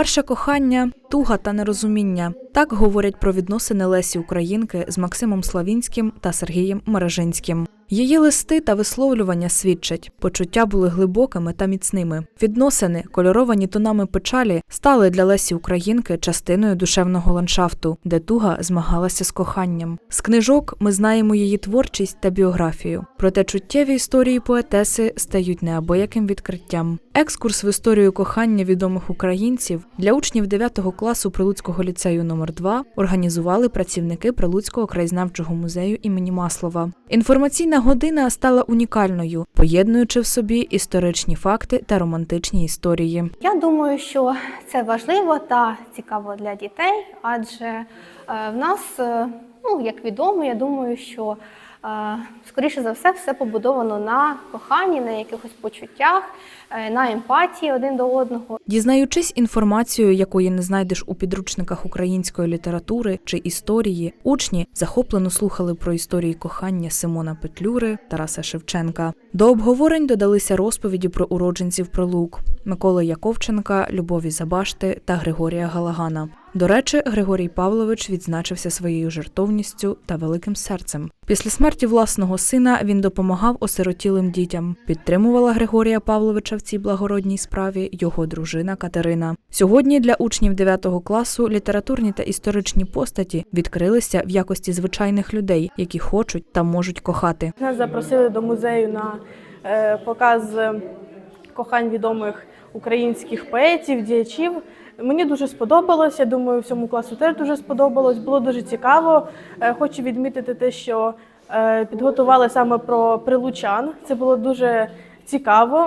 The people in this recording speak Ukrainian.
Перше кохання туга та нерозуміння. Так говорять про відносини Лесі Українки з Максимом Славінським та Сергієм Мережинським. Її листи та висловлювання свідчать, почуття були глибокими та міцними. Відносини, кольоровані тонами печалі, стали для Лесі Українки частиною душевного ландшафту, де туга змагалася з коханням. З книжок ми знаємо її творчість та біографію. Проте чуттєві історії поетеси стають неабияким відкриттям. Екскурс в історію кохання відомих українців для учнів 9 класу Прилуцького ліцею номер 2 організували працівники Прилуцького краєзнавчого музею імені Маслова. Інформаційна година стала унікальною, поєднуючи в собі історичні факти та романтичні історії. Я думаю, що це важливо та цікаво для дітей, адже е, в нас, е, ну як відомо, я думаю, що е, скоріше за все все побудовано на коханні, на якихось почуттях, е, на емпатії один до одного. Дізнаючись інформацію, якої не знайдеш у підручниках української літератури чи історії, учні захоплено слухали про історії кохання Симона Петлюри, Тараса Шевченка. До обговорень додалися розповіді про уродженців Прилук Миколи Яковченка, Любові Забашти та Григорія Галагана. До речі, Григорій Павлович відзначився своєю жертовністю та великим серцем. Після смерті власного сина він допомагав осиротілим дітям. Підтримувала Григорія Павловича в цій благородній справі його дружина Катерина. Сьогодні для учнів 9 класу літературні та історичні постаті відкрилися в якості звичайних людей, які хочуть та можуть кохати. Нас запросили до музею на е, показ е, кохань відомих українських поетів, діячів. Мені дуже сподобалось. Я думаю, всьому класу теж дуже сподобалось. Було дуже цікаво. Е, Хочу відмітити те, що е, підготували саме про прилучан. Це було дуже цікаво.